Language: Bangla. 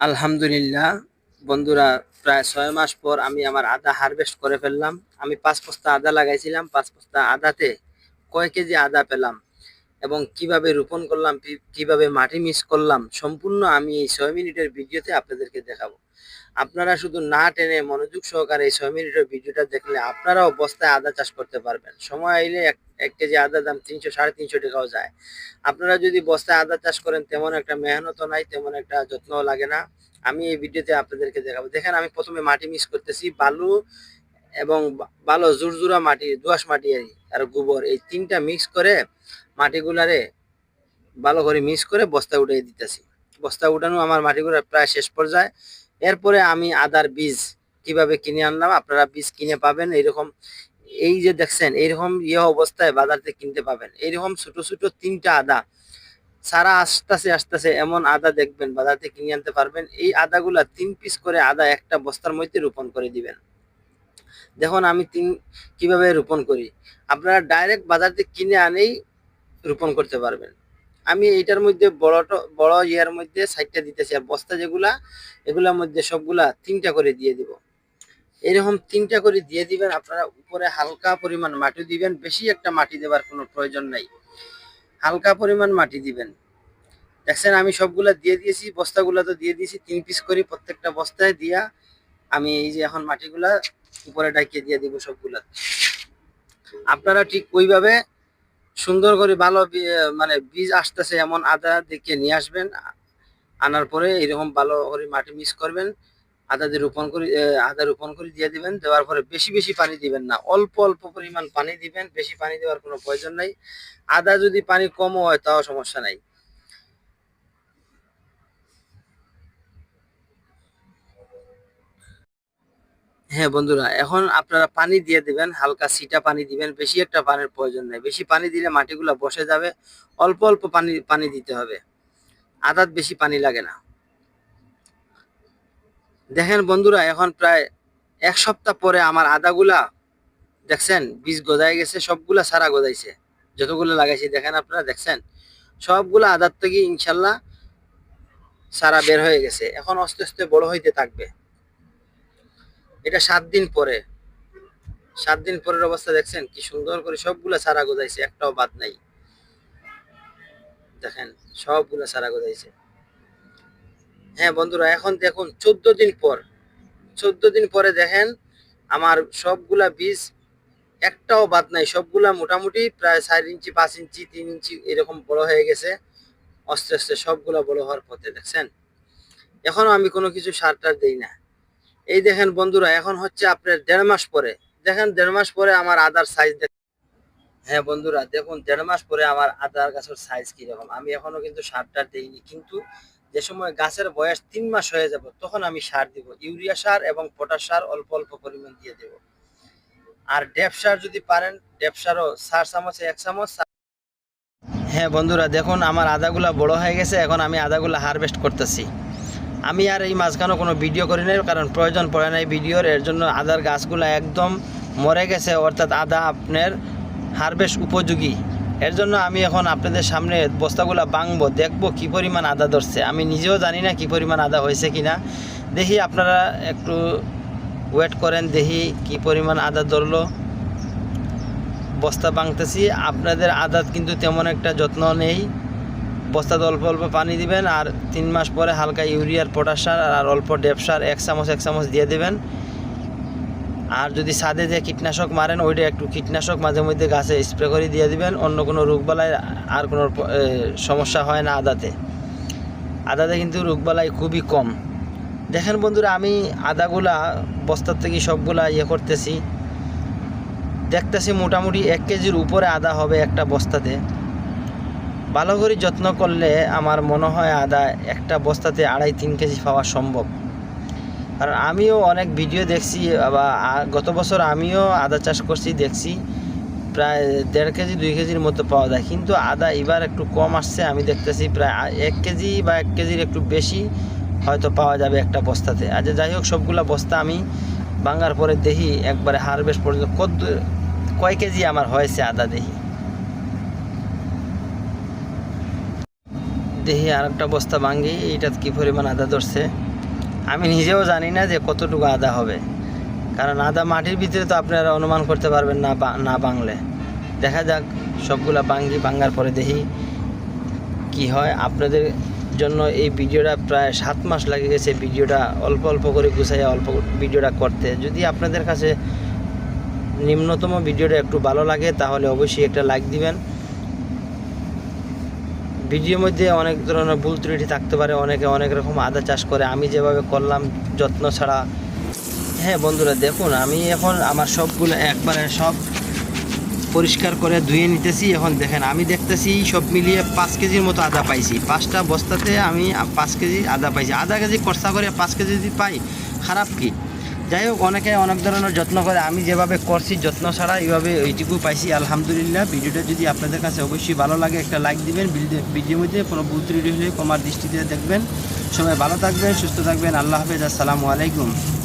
আলহামদুলিল্লাহ। বন্ধুরা, প্রায় ছয় মাস পর আমি আমার আদা হারভেস্ট করে ফেললাম। আমি পাঁচ পোস্তা আদা লাগাইছিলাম, পাঁচ পোস্তা আদাতে কয় কেজি আদা পেলাম এবং কীভাবে রোপণ করলাম কীভাবে মাটি মিস করলাম, সম্পূর্ণ আমি এই ছয় মিনিটের ভিডিওতে আপনাদেরকে দেখাবো। আপনারা শুধু না টেনে মনোযোগ সহকারে এই ছয় মিনিটের ভিডিওটা দেখলে আপনারাও বস্তায় আদা চাষ করতে পারবেন। সময় আইলে এক এক কেজি আদার দাম তিনশো, সাড়ে তিনশো টাকাও যায়। আপনারা যদি বস্তায় আদা চাষ করেন, তেমন একটা মেহনতও নাই, তেমন একটা যত্নও লাগে না। আমি এই ভিডিওতে আপনাদেরকে দেখাবো। দেখেন, আমি প্রথমে মাটি মিক্স করতেছি, বালু এবং ভালো জুরজুরা মাটি, দোআঁশ মাটি আর আর গোবর। এই তিনটা মিক্স করে মাটিগুলারে ভালো করে মিক্স করে বস্তা উঠিয়ে দিতেছি। বস্তা উঠানো আমার মাটিগুলো প্রায় শেষ পর্যায়ে। এরপরে আমি আদার বীজ কীভাবে কিনে আনলাম, আপনারা বীজ কিনে পাবেন, এইরকম, এই যে দেখছেন, এইরকম ইয়ে অবস্থায় বাজার থেকে কিনতে পাবেন। এইরকম ছোট ছোট তিনটা আদা, সারা আস্তেছে আস্তেছে, এমন আদা দেখবেন বাজার থেকে কিনে আনতে পারবেন। এই আদাগুলা তিন পিস করে আদা একটা বস্তার মধ্যে রোপণ করে দিবেন। দেখুন, আমি তিন, কীভাবে রোপণ করি? আপনারা ডাইরেক্ট বাজার থেকে কিনে আনেই রোপণ করতে পারবেন। আমি এইটার মধ্যে বড়টা, বড় ইয়ার মধ্যে সাইডটা দিতেছি আর বস্তা যেগুলা, এগুলার মধ্যে সবগুলা তিনটা করে দিয়ে দিব। এরকম তিনটা করে দিয়ে দিবেন, আপনারা উপরে হালকা পরিমাণ মাটি দিবেন, বেশি একটা মাটি দেওয়ার কোনো প্রয়োজন নাই। হালকা পরিমাণ মাটি দিবেন। দেখছেন আমি সবগুলা দিয়ে দিয়েছি, বস্তাগুলা তো দিয়ে দিয়েছি, তিন পিস করে প্রত্যেকটা বস্তায় দিয়া আমি এই যে এখন মাটিগুলা উপরে ডাকিয়ে দিয়ে দিব সবগুলা। আপনারা ঠিক ওইভাবে সুন্দর করে ভালো মানে বীজ আসতেছে এমন আদা দেখে নিয়ে আসবেন। আনার পরে এরকম ভালো করে মাটি মিক্স করবেন। আদা দিয়ে রোপণ করে আদা রোপণ করে দিয়ে দিবেন। দেওয়ার পরে বেশি বেশি পানি দিবেন না। অল্প অল্প পরিমাণ পানি দিবেন। বেশি পানি দেওয়ার কোনো প্রয়োজন নাই। আদা যদি পানি কমও হয় তাও সমস্যা নাই। হ্যাঁ বন্ধুরা, এখন আপনারা পানি দিয়ে দিবেন, হালকা সিটা পানি দিবেন, বেশি একটা পানির প্রয়োজন নেই। বেশি পানি দিলে মাটিগুলো বসে যাবে, অল্প অল্প পানি পানি দিতে হবে। আদাত বেশি পানি লাগে না। দেখেন বন্ধুরা, এখন প্রায় এক সপ্তাহ পরে আমার আদাগুলা, দেখছেন, বীজ গজায় গেছে, সবগুলা সারা গজাইছে। যতগুলো লাগাইছি, দেখেন আপনারা, দেখছেন? সবগুলা আদার থেকে ইনশাল্লাহ সারা বের হয়ে গেছে। এখন আস্তে আস্তে বড় হইতে থাকবে। এটা সাত দিন পরে। সাত দিন পরের অবস্থা দেখছেন, কি সুন্দর করে সবগুলা সারা গোজাইছে, একটাও বাদ নাই। দেখেন, সবগুলা সারা গোজাইছে। হ্যাঁ বন্ধুরা, এখন দেখুন, চোদ্দ দিন পর, চোদ্দ দিন পরে দেখেন, আমার সবগুলা বীজ একটাও বাদ নাই। সবগুলা মোটামুটি প্রায় চার ইঞ্চি, পাঁচ ইঞ্চি, তিন ইঞ্চি এরকম বড় হয়ে গেছে। আস্তে আস্তে সবগুলা বড় হওয়ার পথে, দেখছেন? এখনও আমি কোনো কিছু সার টার দিই না। এই দেখেন বন্ধুরা, এখন হচ্ছে আপনার দেড় মাস পরে। দেখেন দেড় মাস পরে আমার আদার সাইজ হ্যাঁ বন্ধুরা, দেখুন দেড় মাস পরে আমার আদার গাছের সাইজ কীরকম। আমি এখনও কিন্তু সারটা দিইনি, কিন্তু যে সময় গাছের বয়স তিন মাস হয়ে যাব, তখন আমি সার দিব। ইউরিয়া সার এবং পটাশ সার অল্প অল্প পরিমাণ দিয়ে দেব। আর ডেপ সার যদি পারেন, ডেপ সারও সার চামচে, এক চামচ। হ্যাঁ বন্ধুরা, দেখুন আমার আদাগুলা বড় হয়ে গেছে, এখন আমি আদাগুলা হারভেস্ট করতেছি। আমি আর এই মাঝখানে কোনো ভিডিও করি নাই, কারণ প্রয়োজন পড়ে নাই ভিডিওর এর জন্য আদার গাছগুলো একদম মরে গেছে, অর্থাৎ আদা আপনার হারভেস্ট উপযোগী। এর জন্য আমি এখন আপনাদের সামনে বস্তাগুলা ভাঙবো, দেখব কি পরিমাণ আদা ধরছে। আমি নিজেও জানি না কি পরিমাণ আদা হয়েছে কিনা। দেখি আপনারা একটু ওয়েট করেন, দেখি কি পরিমাণ আদা ধরলো। বস্তা ভাঙতেছি, আপনাদের আদাত কিন্তু তেমন একটা যত্ন নেই। বস্তাতে অল্প অল্প পানি দিবেন আর তিন মাস পরে হালকা ইউরিয়ার পটাশ সার আর অল্প ডেপ সার এক চামচ এক চামচ দিয়ে দেবেন। আর যদি ছাদে যে কীটনাশক মারেন, ওইটা একটু কীটনাশক মাঝে মধ্যে গাছে স্প্রে করে দিয়ে দিবেন। অন্য কোনো রোগবালাই আর কোনো সমস্যা হয় না আদাতে। আদাতে কিন্তু রোগবালাই খুবই কম। দেখেন বন্ধুরা, আমি আদাগুলা, বস্তার থেকে সবগুলা ইয়ে করতেছি। দেখতেছি মোটামুটি এক কেজির উপরে আদা হবে একটা বস্তাতে। ভালো করে যত্ন করলে আমার মনে হয় আদা একটা বস্তাতে আড়াই, তিন কেজি পাওয়া সম্ভব। কারণ আমিও অনেক ভিডিও দেখছি, বা গত বছর আমিও আদা চাষ করছি, দেখছি প্রায় দেড় কেজি, দুই কেজির মতো পাওয়া যায়। কিন্তু আদা এবার একটু কম আসছে, আমি দেখতেছি প্রায় এক কেজি বা এক কেজির একটু বেশি হয়তো পাওয়া যাবে একটা বস্তাতে। আচ্ছা যাই হোক, সবগুলো বস্তা আমি ভাঙার পরে দেখি, একবারে হারভেস্ট পর্যন্ত কত কয় কেজি আমার হয়েছে আদা দেখি। দেখি আর একটা বস্তা ভাঙ্গি, এইটা কি পরিমাণ আদা ধরছে? আমি নিজেও জানি না যে কতটুকু আদা হবে। কারণ আদা মাটির ভিতরে তো আপনারা অনুমান করতে পারবেন না না বাংলে দেখা যাক সবগুলা বাঙ্গি বাঙ্গার পরে দেখি কি হয়। আপনাদের জন্য এই ভিডিওটা প্রায় সাত মাস লাগে গেছে ভিডিওটা অল্প অল্প করে গুছাইয়া অল্প ভিডিওটা করতে। যদি আপনাদের কাছে নিম্নতম ভিডিওটা একটু ভালো লাগে, তাহলে অবশ্যই একটা লাইক দিবেন। ভিডিওর মধ্যে অনেক ধরনের ভুল ত্রুটি থাকতে পারে, অনেকে অনেক রকম আদা চাষ করে, আমি যেভাবে করলাম যত্ন ছাড়া। হ্যাঁ বন্ধুরা, দেখুন, আমি এখন আমার সবগুলো একবারে সব পরিষ্কার করে ধুয়ে নিতেছি। এখন দেখেন, আমি দেখতেছি সব মিলিয়ে পাঁচ কেজির মতো আদা পাইছি। পাঁচটা বস্তাতে আমি পাঁচ কেজি আদা পাইছি। আধা কেজি খরচা করে পাঁচ কেজি যদি পাই, খারাপ কি? যাই হোক, অনেকে অনেক ধরনের যত্ন করে। আমি যেভাবে করছি, যত্ন ছাড়া এইভাবে এইটুকু পাইছি, আলহামদুলিল্লাহ। ভিডিওটা যদি আপনাদের কাছে অবশ্যই ভালো লাগে, একটা লাইক দিবেন। ভিডিও- ভিডিওর মধ্যে কোনো ভুল ত্রুটি হলে কমার দৃষ্টিতে দেখবেন। সবাই ভালো থাকবেন, সুস্থ থাকবেন। আল্লাহ হাফেজ, আসসালামু আলাইকুম।